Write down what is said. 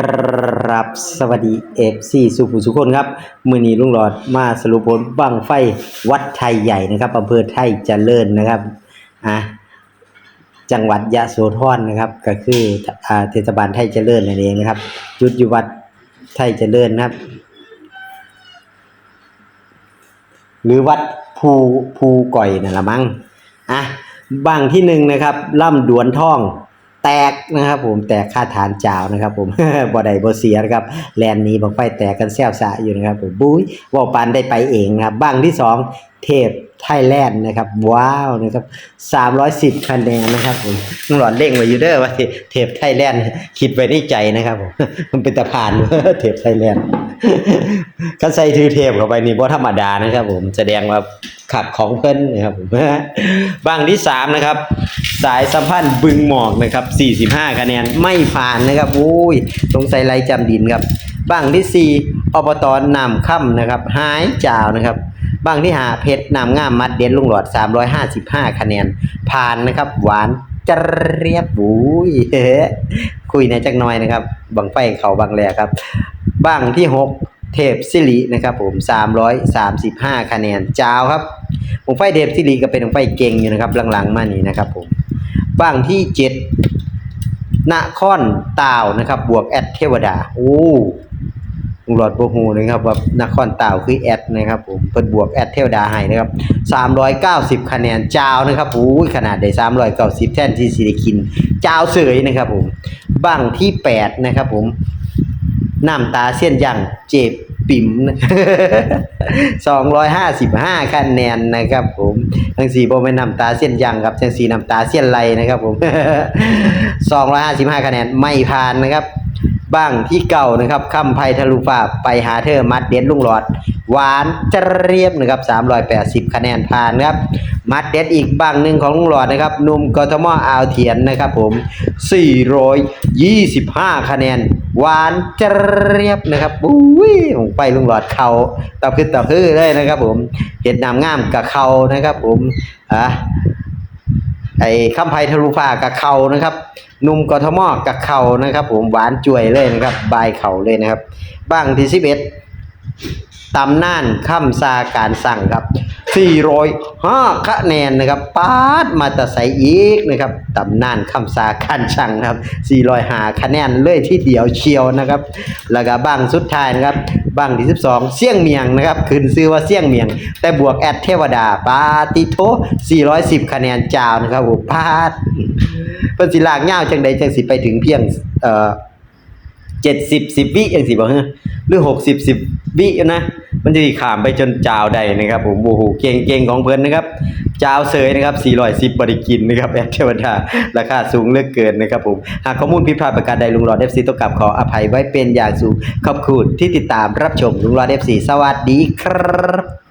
กรับสวัสดีเอฟซีสุขุสุคนครับ มือนี้ลุงหลอดมาสรุปผลบังไฟวัดไทยใหญ่นะครับอำเภอไทยเจริญนะครับอะจังหวัดยะโสธรนะครับ ก็คืออ่าเทศบาลไทยเจริญนั่นเองนะครับ จุดอยู่วัดไทยเจริญนะครับ หรือวัดภูภูก่อยนั่นละมั้งอะบางที่หนึ่งนะครับล่ำดวนท่อง แตกนะครับผมแตกค่าฐานจาวนะครับ ผมบ่ได้บ่เสียนะครับแลนนี้บังไฟแตกกันแซวสะอยู่นะครับผมบุ้ยว่าปันได้ไปเองนะครับบ้างที่สอง เทพไทยแลนด์นะครับ ว้าวนะครับ310คะแนนนะครับผมต้องหลอดเร่งไว้อยู่เด้อว่าเทพไทยแลนด์คิดไว้ในใจนะครับผมมันเป็นตะพานเทพไทยแลนด์คันใส่ถือเทพเข้าไปนี่บ่ธรรมดานะครับ ผมแสดงว่าขัดของเพิ่นนะครับผมบางที่สามนะครับ สายสัมพันธ์บึงหมอกนะครับ45คะแนนไม่ผ่านนะครับโอ้ยสงสัยไรจำดินครับบางที่สี่อบตนำค่ำนะครับ หายจาวนะครับ บางที่หาเพชรนำง่ามมัดเด่นลุงหลอด 355 คะแนน ผ่านนะครับ หวานจเรียบบุยคุยในจักหน่อยนะครับบังไฟเขาบางแหลครับบ้างที่หกเทพสิรินะครับผม 335 คะแนนจ้าวครับผมไฟเทพสิริก็เป็นผมไฟเก่งอยู่นะครับหลังๆมานี่นะครับผมบ้างที่เจ็ดนครตาวนะครับ บวกแอดเทวดา โอ้ ลุงหลอดโบฮูนะครับว่านครตาคือแอดนะครับผมเพิ่นบวกแอดเทวดาให้นะครับ 390 คะแนนจาวนะครับโอ้ยขนาดได้390 แท่นที่สิริคิน จาวเสยนะครับผมบ้างที่แปดนะครับผมน้ำตาเส้นยังเจ็บปิ่มสองร้อยห้าสิบห้าคะแนนนะครับผมทั้งสี่โบเป็นน้ำตาเส้นยังครับทั้งสี่น้ำตาเส้นไรนะครับผมสองร้อยห้าสิบห้าคะแนนไม่ผ่านนะครับ บ้างที่เก่านะครับคำไพทะลุฟ้าไปหาเธอมัดเด็ดลุงหลอด หวานเจรียบนะครับ 380 คะแนนผ่านครับ มัดเด็ดอีกบ้างหนึ่งของลุงหลอดนะครับนุ่มกทมอ่าวเทียนนะครับผม 425 คะแนน หวานเจรียบนะครับอุ้ยผมไปลุงหลอดเขาตับขึ้นตับพื้เลยนะครับผมเห็ดน้ำงามกับเขานะครับผมอะ ไอ้คำไพทะลุฟ้ากับเขานะครับนุ่มกทมกับเขานะครับ ผมหวานจ่วยเลยนะครับ บายเขาเลยนะครับ บ้างที่สิบเอ็ดตำน่านข้ามซาการสั่งครับ 405คะแนนนะครับปาดมาแตะใสอีกนะครับตำนานข้ามซาการสั่งครับ405คะแนนเลยที่เดียวเชียวนะครับ แล้วก็บ้างสุดท้ายนะครับบ้างที่ 12 เสี่ยงเมียงนะครับขึ้นซื้อว่าเสี่ยงเมียง แต่บวกแอดเทวดาปาติโท410 คะแนนจาวนะครับผมพาดเพิ่นสิลากยาจังใดจังสิไปถึงเพียงเอ่อเจ็ดสิบสิบวิอย่างสิบ่ฮะหรือหกสิบสิบวินะ มันจะขามไปจนจาวใดนะครับ ผมโอ้โหเก่งเก่งของเพื่อนนะครับจาวเสยนะครับสี่ร้อยสิบริกินนะครับแอดเทวดาราคาสูงเลือกเกินนะครับผมหากข้อมูลผิดพลาดประการใดลุงรอดเอฟซีต้องกลับขออภัยไว้เป็นอย่างสูงขอบคุณที่ติดตามรับชมลุงรอดเอฟซีสวัสดีครับ